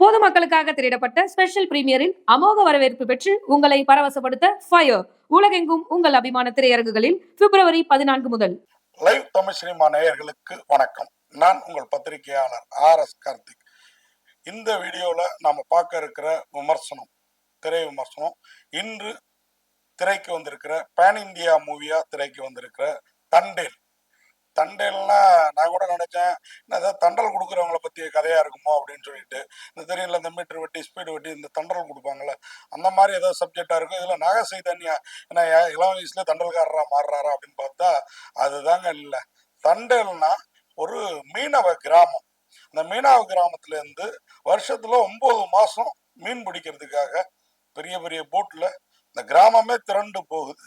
பொதுமக்களுக்காக திரையிடப்பட்ட special பிரீமியரின் அமோக வரவேற்பு பெற்று உங்களை பரவசப்படுத்த ஃபயர் உலகெங்கும் உங்கள் அபிமான திரையரங்குகளில் பிப்ரவரி பதினான்கு முதல். லைவ் தமிழ் சினிமா நேயர்களுக்கு வணக்கம். நான் உங்கள் பத்திரிகையாளர் ஆர் எஸ் கார்த்திக். இந்த வீடியோவில் நாம் பார்க்க இருக்கிற விமர்சனம் திரை விமர்சனம் இன்று திரைக்கு வந்திருக்கிற பேன் இந்தியா மூவியா திரைக்கு வந்திருக்கிற தண்டேல். தண்டேல்னா நான் கூட நினைச்சேன் என்ன ஏதாவது தண்டல் கொடுக்குறவங்கள பற்றிய கதையா இருக்குமோ? அப்படின்னு சொல்லிட்டு இந்த தெரியல இந்த மீட்டர் வெட்டி ஸ்பீடு வெட்டி இந்த தண்டல் கொடுப்பாங்கல்ல அந்த மாதிரி ஏதோ சப்ஜெக்டா இருக்கும். இதில் நாக சைதன்யா என்ன ஏ- இளம் வயசுல தண்டல்காரரா மாறுறாரா அப்படின்னு பார்த்தா அதுதாங்க இல்லை. தண்டல்னா ஒரு மீனவ கிராமம். அந்த மீனவ கிராமத்துல இருந்து வருஷத்துல ஒன்பது மாசம் மீன் பிடிக்கிறதுக்காக பெரிய பெரிய போட்ல இந்த கிராமமே திரண்டு போகுது.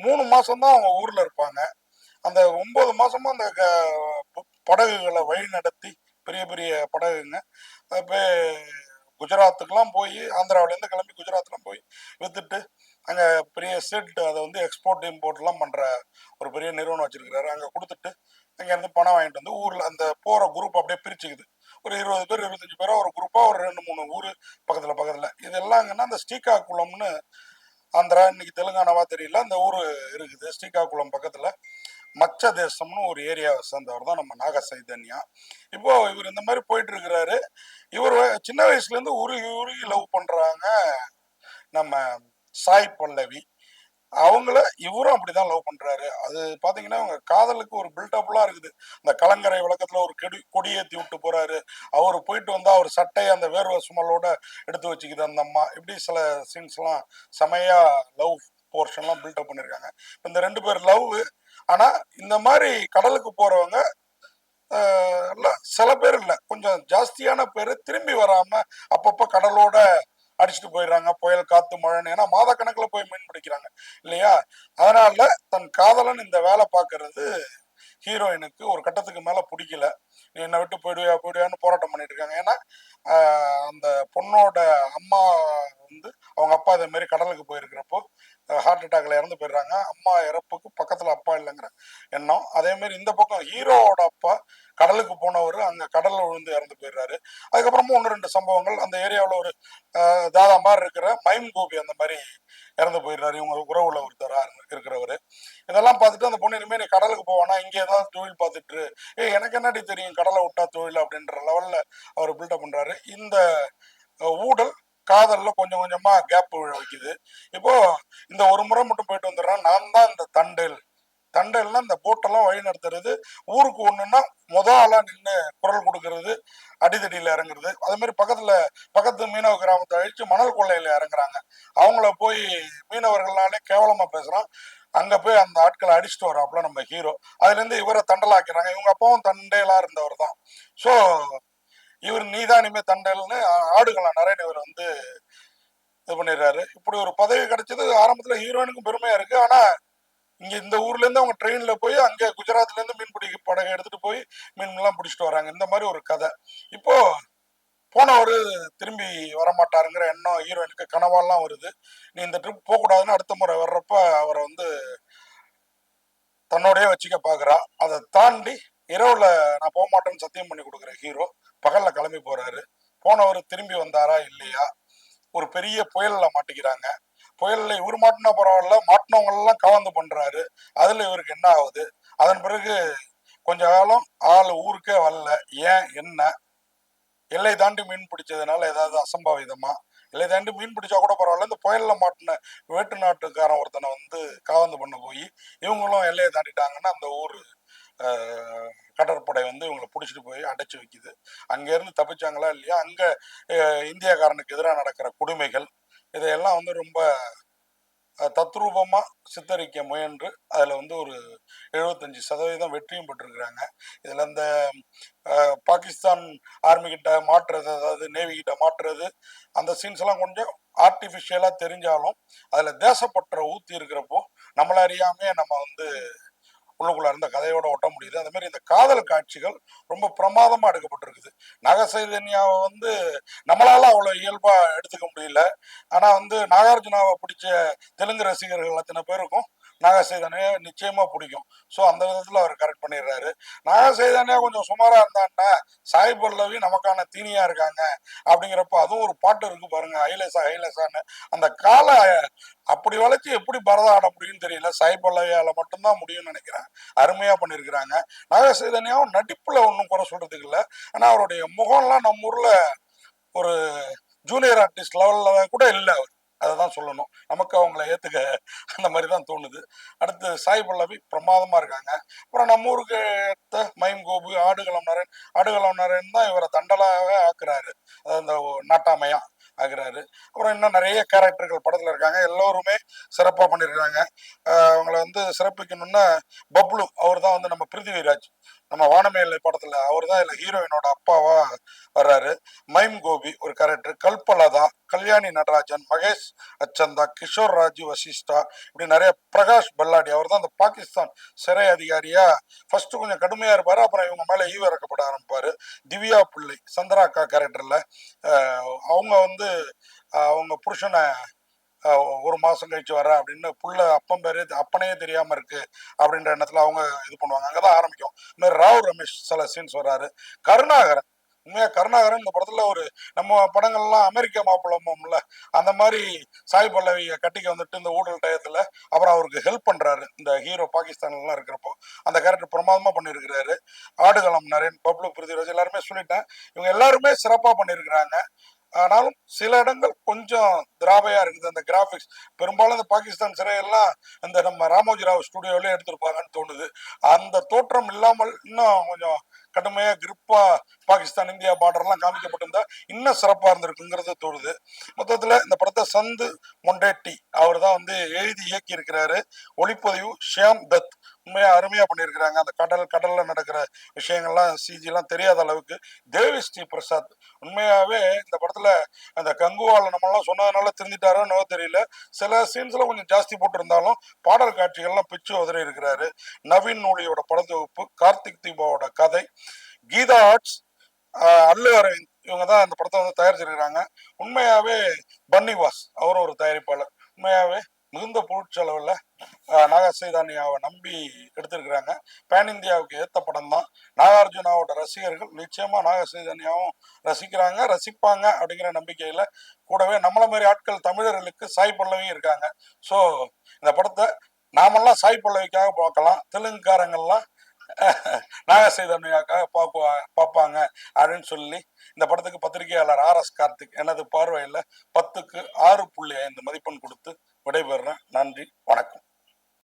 மூணு மாசம் தான் அவங்க ஊர்ல இருப்பாங்க. அந்த ஒன்பது மாதமும் அந்த க- ப- படகுகளை வழி நடத்தி பெரிய பெரிய படகுங்க. இப்போ போய் குஜராத்துக்கெல்லாம் போய் ஆந்திராவிலேருந்து கிளம்பி குஜராத்லாம் போய் வித்துட்டு அங்கே பெரிய செட் அதை வந்து எக்ஸ்போர்ட் இம்போர்ட்லாம் பண்ணுற ஒரு பெரிய நிறுவனம் வச்சுருக்கிறாரு. அங்கே கொடுத்துட்டு அங்கேருந்து பணம் வாங்கிட்டு வந்து ஊரில் அந்த போகிற குரூப் அப்படியே பிரிச்சுக்குது. ஒரு இருபது பேர் இருபத்தஞ்சு பேரோ ஒரு குரூப்பாக ஒரு ரெண்டு மூணு ஊர் பக்கத்தில் பக்கத்தில். இதெல்லாம்ங்கன்னா அந்த ஸ்ரீகாக்குளம்னு ஆந்திரா இன்னைக்கு தெலுங்கானாவா தெரியல அந்த ஊர் இருக்குது. ஸ்ரீகாக்குளம் பக்கத்தில். மச்ச தேசம்னு ஒரு ஏரியாவை சேர்ந்தவர் தான் நம்ம நாக சைதன்யா. இப்போ இவர் இந்த மாதிரி போயிட்டு இருக்கிறாரு இவர் சின்ன வயசுல இருந்து உருகி உருகி லவ் பண்றாங்க நம்ம சாய் பல்லவி. அவங்கள இவரும் அப்படிதான் லவ் பண்றாரு. அது பாத்தீங்கன்னா அவங்க காதலுக்கு ஒரு பில்டப்லாம் இருக்குது. அந்த கலங்கரை விளக்கத்துல ஒரு கொடி கொடியேற்றி விட்டு போறாரு. அவர் போயிட்டு வந்தா அவர் சட்டையை அந்த வேர்வை சுமலோட எடுத்து வச்சுக்குது அந்த அம்மா. இப்படி சில சீன்ஸ்லாம் செமையா லவ் போர்ஷன்லாம் பில்டப் பண்ணியிருக்காங்க இந்த ரெண்டு பேர் லவ் ஆனா இந்த மாதிரி கடலுக்கு போறவங்க ஆஹ், சில பேர் இல்லை. கொஞ்சம் ஜாஸ்தியான பேர் திரும்பி வராம அப்பப்ப கடலோட அடிச்சுட்டு போயிடுறாங்க. புயல் காத்து மழைன்னு. ஏன்னா மாதக்கணக்கில் போய் மீன் பிடிக்கிறாங்க. இல்லையா? அதனால தன் காதலன் இந்த வேலை பார்க்கறது ஹீரோயினுக்கு ஒரு கட்டத்துக்கு மேல பிடிக்கல. நீ என்னை விட்டு போயிடுவியா போயிடுவியான்னு போராட்டம் பண்ணிட்டு இருக்காங்க. ஏன்னா அந்த பொண்ணோட அம்மா வந்து அவங்க அப்பா இதே மாதிரி கடலுக்கு போயிருக்கிறப்போ ஹார்ட் அட்டாக்ல இறந்து போயிடுறாங்க. அம்மா இறப்புக்கு பக்கத்துல அப்பா இல்லைங்கிற எண்ணம். அதே மாதிரி இந்த பக்கம் ஹீரோவோட அப்பா கடலுக்கு போனவர் அங்க கடல்ல விழுந்து இறந்து போயிடுறாரு. அதுக்கப்புறமா ஒன்று ரெண்டு சம்பவங்கள். அந்த ஏரியாவில் ஒரு தாதா மாதிரி இருக்கிற மைம் கோபி அந்த மாதிரி இறந்து போயிடுறாரு. இவங்க உறவுல ஒருத்தரா இருக்கிறவர். இதெல்லாம் பார்த்துட்டு அந்த பொண்ணு இனிமேல் நீ கடலுக்கு போவானா? இங்கே ஏதாவது தொழில் பார்த்துட்டு ஏ எனக்கு என்னடி தெரியும்? கடலை விட்டா தொழில் அப்படின்ற லெவல்ல அவர் பில்டப் பண்றாரு. இந்த ஊடல் காதல்ல கொஞ்சம் கொஞ்சமா கேப் வைக்குது. இப்போ இந்த ஒரு முறை மட்டும் போயிட்டு வந்துடுறேன். நான் தான் இந்த தண்டல். தண்டல்னா இந்த போட்டெல்லாம் வழி நடத்துறது. ஊருக்கு ஒண்ணுன்னா முத ஆளா நின்று குரல் கொடுக்கறது அடிதடியில இறங்குறது. அதே மாதிரி பக்கத்துல பக்கத்து மீனவ கிராமத்தை அழிச்சு மணல் கொள்ளையில இறங்குறாங்க. அவங்கள போய் மீனவர்கள்னாலே கேவலமா பேசுறான். அங்க போய் அந்த ஆட்களை அடிச்சுட்டு வராப்புல நம்ம ஹீரோ அதுல இருந்து இவரை தண்டலாக்கிறாங்க. இவங்க அப்பாவும் தண்டையெல்லாம் இருந்தவர் தான் ஸோ இவர் நீதான் இனிமே தண்டல்னு ஆடுகளாம் நரேன் இவர் வந்து இது பண்ணிடுறாரு. இப்படி ஒரு பதவி கிடைச்சது ஆரம்பத்துல ஹீரோயினுக்கும் பெருமையா இருக்கு. ஆனா இங்க இந்த ஊர்ல இருந்து அவங்க ட்ரெயின்ல போய் அங்க குஜராத்ல இருந்து மீன் பிடிக்க படகை எடுத்துட்டு போய் மீன் எல்லாம் பிடிச்சிட்டு வராங்க. இந்த மாதிரி ஒரு கதை. இப்போ போனவர் திரும்பி வரமாட்டாருங்கிற எண்ணம் ஹீரோயினுக்கு கனவாலாம் வருது. நீ இந்த ட்ரிப் போகக்கூடாதுன்னு அடுத்த முறை வர்றப்ப அவரை வந்து தன்னோடய வச்சுக்க பாக்குறா. அதை தாண்டி இரவுல நான் போக மாட்டேன்னு சத்தியம் பண்ணி கொடுக்குற ஹீரோ பகல்ல கிளம்பி போறாரு. போனவர் திரும்பி வந்தாரா இல்லையா? ஒரு பெரிய புயல்ல மாட்டிக்கிறாங்க. புயல்ல இவர் மாட்டினா பரவாயில்ல மாட்டினவங்க எல்லாம் கவர்ந்து பண்றாரு. அதுல இவருக்கு என்ன ஆகுது? அதன் பிறகு கொஞ்ச காலம் ஆள் ஊருக்கே வரல. ஏன்? என்ன? எல்லை தாண்டி மீன் பிடிச்சதுனால ஏதாவது அசம்பாவிதமா? எல்லை தாண்டி மீன் பிடிச்சா கூட பரவாயில்ல. இந்த புயல்ல மாட்டின வேட்டு நாட்டுக்காரன் ஒருத்தனை வந்து காவந்து பண்ண போய் இவங்களும் எல்லையை தாண்டிட்டாங்கன்னா அந்த ஊர் கடற்படை வந்து இவங்களை பிடிச்சிட்டு போய் அடைச்சி வைக்குது. அங்கேருந்து தப்பிச்சாங்களா இல்லையா? அங்கே இந்தியாக்காரனுக்கு எதிராக நடக்கிற கொடுமைகள் இதையெல்லாம் வந்து ரொம்ப தத்ரூபமாக சித்தரிக்க முயன்று அதில் வந்து ஒரு எழுபத்தஞ்சு சதவீதம் வெற்றியும் பெற்றிருக்கிறாங்க. இதில் இந்த பாகிஸ்தான் ஆர்மிக்கிட்ட மாற்றுறது அதாவது நேவி கிட்ட மாற்றுறது அந்த சீன்ஸ் எல்லாம் கொஞ்சம் ஆர்டிஃபிஷியலாக தெரிஞ்சாலும் அதில் தேசப்பற்ற ஊற்றி இருக்கிறப்போ நம்மளை அறியாமே நம்ம வந்து உள்ளுக்குள்ள இருந்த கதையோட ஒட்ட முடியுது. அதே மாதிரி இந்த காதல் காட்சிகள் ரொம்ப பிரமாதமா எடுக்கப்பட்டிருக்குது. நாகசைதன்யாவை வந்து நம்மளால அவ்வளவு இயல்பா எடுத்துக்க முடியல. ஆனா வந்து நாகார்ஜுனாவை பிடிச்ச தெலுங்கு ரசிகர்கள் அத்தனை பேருக்கும் நாகசைதன்யா நிச்சயமா பிடிக்கும். ஸோ அந்த விதத்துல அவர் கரெக்ட் பண்ணிடுறாரு. நாகசைதன்யா கொஞ்சம் சுமாரா இருந்தான்னா சாய் பல்லவி நமக்கான தீனியா இருக்காங்க அப்படிங்கிறப்ப அதுவும் ஒரு பாட்டு இருக்கு பாருங்க ஹைலேசா ஹைலேசான்னு அந்த காலை அப்படி வளைச்சு எப்படி பரதம் ஆட முடியும்னு தெரியல. சாய் பல்லவியால மட்டும்தான் முடியும்னு நினைக்கிறேன். அருமையா பண்ணியிருக்கிறாங்க. நாகசைதன்யாவும் நடிப்புல ஒன்றும் குறை சொல்றதுக்கு இல்லை. ஆனா அவருடைய முகம்லாம் நம்ம ஊர்ல ஒரு ஜூனியர் ஆர்டிஸ்ட் லெவல்ல கூட இல்லை அவர். அதை தான் சொல்லணும். நமக்கு அவங்கள ஏற்றுக்க அந்த மாதிரி தான் தோணுது. அடுத்து சாய் பல்லவி பிரமாதமாக இருக்காங்க. அப்புறம் நம்ம ஊருக்கு ஏத்த மைம் கோபு ஆடுகளம் நரன் ஆடுகளம் நரன் தான் இவரை தண்டலாக ஆக்குறாரு. அந்த நாட்டாமையா. ஆகிறாரு. அப்புறம் இன்னும் நிறைய கேரக்டர்கள் படத்தில் இருக்காங்க. எல்லோருமே சிறப்பாக பண்ணியிருக்காங்க அவங்கள வந்து சிறப்பிக்கணும்னா பப்ளு அவர் தான் வந்து நம்ம பிருத்திவிராஜ் நம்ம வானமேலை படத்தில் அவர் தான் இல்லை ஹீரோயினோட அப்பாவா வர்றாரு. மைம் கோபி ஒரு கேரக்டர் கல்பலதா கல்யாணி நடராஜன் மகேஷ் அச்சந்தா கிஷோர் ராஜு வசிஷ்டா. இப்படி நிறைய பிரகாஷ் பல்லாடி அவர் தான் அந்த பாகிஸ்தான் சிறை அதிகாரியா ஃபர்ஸ்ட் கொஞ்சம் கடுமையா இருப்பாரு. அப்புறம் இவங்க மேல ஈவிறக்கப்பட ஆரம்பிப்பாரு. திவ்யா பிள்ளை சந்திராக்கா கேரக்டர்ல அவங்க வந்து வந்து அவங்க புருஷனை ஒரு மாதம் கழிச்சு வர அப்படின்னு புள்ள அப்பன் பேரே அப்பனே தெரியாம இருக்கு அப்படின்ற எண்ணத்துல அவங்க இது பண்ணுவாங்க. அங்கதான் ஆரம்பிக்கும். இந்த மாதிரி ராவ் ரமேஷ் சில சீன்ஸ் வர்றாரு. கருணாகரன். உண்மையா கருணாகரன் இந்த படத்துல ஒரு நம்ம படங்கள்லாம் அமெரிக்க மாப்பிள்ளம்ல அந்த மாதிரி சாய் பல்லவியை கட்டிக்க வந்துட்டு இந்த ஊழல் டயத்துல அப்புறம் அவருக்கு ஹெல்ப் பண்றாரு. இந்த ஹீரோ பாகிஸ்தான்லாம் இருக்கிறப்போ. அந்த கேரக்டர் பிரமாதமா பண்ணியிருக்கிறாரு. ஆடுகளம் நரேன் பப்ளு பிருத்திவிராஜ் எல்லாருமே சொல்லிட்டேன். இவங்க எல்லாருமே சிறப்பா பண்ணியிருக்கிறாங்க. ஆனாலும் சில இடங்கள் கொஞ்சம் திராவையா இருக்குது. அந்த கிராபிக்ஸ் பெரும்பாலும் இந்த பாகிஸ்தான் சிறையெல்லாம் இந்த நம்ம ராமோஜி ராவ் ஸ்டுடியோவிலே எடுத்திருப்பாங்கன்னு தோணுது. அந்த தோற்றம் இல்லாமல் இன்னும் கொஞ்சம் கடுமையா கிரிப்பா பாகிஸ்தான் இந்தியா பார்டர்லாம் காமிக்கப்பட்டிருந்தா இன்னும் சிறப்பா இருந்திருக்குங்கிறது தோணுது. மொத்தத்துல இந்த படத்தை சந்து மொண்டேட்டி அவர் தான் வந்து எழுதி இயக்கி இருக்கிறாரு ஒளிப்பதிவு ஷியாம் தத். உண்மையாக அருமையாக பண்ணியிருக்கிறாங்க. அந்த கடல் கடலில் நடக்கிற விஷயங்கள்லாம் சிஜிலாம் தெரியாத அளவுக்கு தேவி ஸ்ரீ பிரசாத் உண்மையாகவே இந்த படத்தில் அந்த கங்குவால நம்மளாம் சொன்னதுனால தெரிஞ்சிட்டாரோன்னு தெரியல. சில சீன்ஸில் கொஞ்சம் ஜாஸ்தி போட்டிருந்தாலும் பாடல் காட்சிகள்லாம் பிச்சு உதறி இருக்கிறாரு. நவீன் நூலியோட படத்தொகுப்பு கார்த்திக் தீபாவோட கதை கீதா ஆர்ட்ஸ் அல்லு அரவிந்த் இவங்க தான் இந்த படத்தை வந்து தயாரிச்சிருக்கிறாங்க. உண்மையாகவே பன்னிவாஸ் அவரும் ஒரு தயாரிப்பாளர். உண்மையாகவே மிகுந்த பொருட்செலவில் நாகசைதானியாவை நம்பி எடுத்திருக்கிறாங்க. பேன் இந்தியாவுக்கு ஏத்த படம் தான் நாகார்ஜுனாவோட ரசிகர்கள் நிச்சயமாக நாகசைதன்யாவும் ரசிக்கிறாங்க ரசிப்பாங்க அப்படிங்கிற நம்பிக்கையில் கூடவே நம்மள மாதிரி ஆட்கள் தமிழர்களுக்கு சாய் பல்லவியும் இருக்காங்க. ஸோ இந்த படத்தை நாமெல்லாம் சாய் பல்லவிக்காக பார்க்கலாம். தெலுங்குக்காரங்கள்லாம் நாகசைதன்யாக்காக பார்ப்பா பார்ப்பாங்க அப்படின்னு சொல்லி இந்த படத்துக்கு பத்திரிகையாளர் ஆர் எஸ் கார்த்திக் எனது பார்வையில் பத்துக்கு ஆறு புள்ளி ஐந்து மதிப்பெண் கொடுத்து விடைபெறுறேன். நன்றி வணக்கம்.